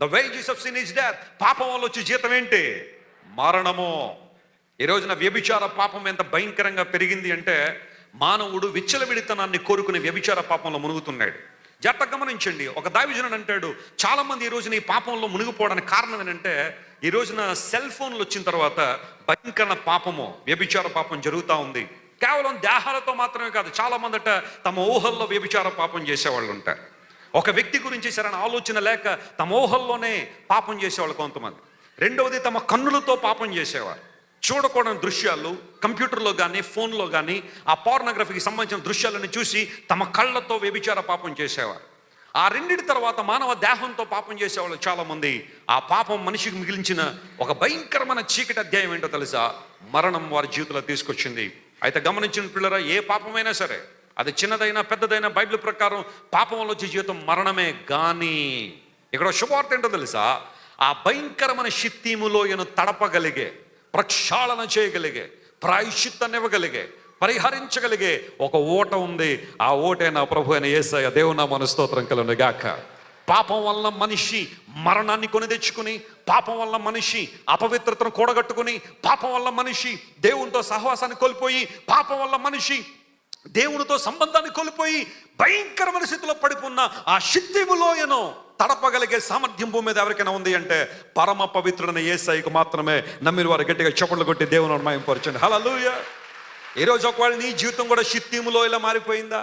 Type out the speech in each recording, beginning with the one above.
The wages of sin is death పాపం వల్ల వచ్చే జీతం ఏంటి? మరణము. ఈ రోజున వ్యభిచార పాపం ఎంత భయంకరంగా పెరిగింది అంటే మానవుడు విచ్చలవిడితనాన్ని కోరుకునే వ్యభిచార పాపంలో మునుగుతున్నాడు. జాగ్రత్త గమనించండి. ఒక దావిజనుడు అంటాడు చాలామంది ఈ రోజున ఈ పాపంలో మునిగిపోవడానికి కారణం ఏంటంటే ఈ రోజున సెల్ ఫోన్లు వచ్చిన తర్వాత భయంకర పాపము వ్యభిచార పాపం జరుగుతూ ఉంది. కేవలం దేహాలతో మాత్రమే కాదు చాలా మందట తమ ఊహల్లో వ్యభిచార పాపం చేసేవాళ్ళు ఉంటారు ఒక వ్యక్తి గురించి సరైన ఆలోచన లేక తమోహల్లోనే పాపం చేసేవాళ్ళు కొంతమంది. రెండవది తమ కన్నులతో పాపం చేసేవారు. చూడకూడని దృశ్యాలు కంప్యూటర్లో కానీ ఫోన్లో కానీ ఆ పార్నోగ్రఫీకి సంబంధించిన దృశ్యాలను చూసి తమ కళ్ళతో వ్యభిచార పాపం చేసేవారు. ఆ రెండిటి తర్వాత మానవ దేహంతో పాపం చేసేవాళ్ళు చాలామంది. ఆ పాపం మనిషికి మిగిలించిన ఒక భయంకరమైన చీకటి అధ్యాయం ఏంటో తెలుసా? మరణం వారి జీవితంలో తీసుకొచ్చింది. అయితే గమనించిన పిల్లరా ఏ పాపమైనా సరే అది చిన్నదైనా పెద్దదైనా బైబిల్ ప్రకారం పాపం వల్ల వచ్చే జీవితం మరణమే గాని. ఇక్కడ శుభవార్త ఏంటో తెలుసా? ఆ భయంకరమైన శిత్తీములో ఈయన తడపగలిగే ప్రక్షాళన చేయగలిగే ప్రాయశ్చిత్తాన్ని ఇవ్వగలిగే పరిహరించగలిగే ఒక ఓట ఉంది. ఆ ఓటే నా ప్రభు అయిన ఏసయ దేవునా మన స్తోత్రం కలను గాక. పాపం వల్ల మనిషి మరణాన్ని కొని తెచ్చుకుని పాపం వల్ల మనిషి అపవిత్రతను కూడగట్టుకుని పాపం వల్ల మనిషి దేవునితో సహవాసాన్ని కోల్పోయి పాపం వల్ల మనిషి దేవునితో సంబంధాన్ని కోల్పోయి భయంకరమైన స్థితిలో పడిపోన్న ఆ శక్తిములోయను తడపగలిగే సామర్థ్యం భూమి మీద ఎవరికైనా ఉంది అంటే పరమ పవిత్రుడైన ఏసైకి మాత్రమే నమ్మిన వారు గట్టిగా చప్పట్లు కొట్టి దేవుని అనుమాయంపరచండి హల్లెలూయా! ఈరోజు ఒకవేళ నీ జీవితం కూడా షిత్తీములో ఇలా మారిపోయిందా?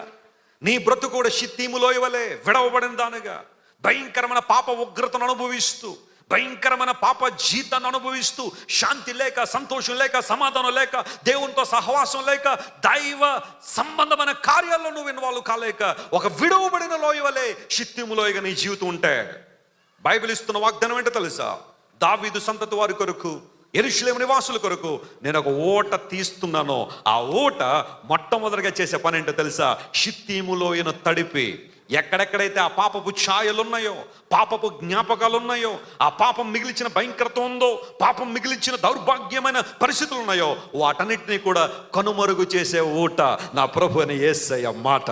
నీ బ్రతుకు కూడా షిత్తీములో ఇవ్వలే విడవబడిన దానిగా భయంకరమైన పాప ఉగ్రతను అనుభవిస్తూ భయంకరమైన పాప జీతాన్ని అనుభవిస్తూ శాంతి లేక సంతోషం లేక సమాధానం లేక దేవునితో సహవాసం లేక దైవ సంబంధమైన కార్యాల్లో నువ్వు ఇన్వాల్వ్ కాలేక ఒక విడవబడిన లోయవలే షిత్తిములోయగా నీ జీవితం ఉంటే. బైబిల్ ఇస్తున్న వాగ్దానం ఏంటో తెలుసా? దావీదు సంతతి వారి కొరకు ఎరుషులేము నివాసుల కొరకు నేను ఒక ఓట తీస్తున్నాను. ఆ ఓట మొట్టమొదటిగా చేసే పని ఏంటో తెలుసా? షిత్తీములోయను తడిపి ఎక్కడెక్కడైతే ఆ పాపపు ఛాయలున్నాయో పాపపు జ్ఞాపకాలు ఉన్నాయో ఆ పాపం మిగిలిచిన భయంకరత ఉందో పాపం మిగిలిచిన దౌర్భాగ్యమైన పరిస్థితులు ఉన్నాయో వాటన్నిటినీ కూడా కనుమరుగు చేసే ఊట నా ప్రభు అని ఏసయ్య మాట.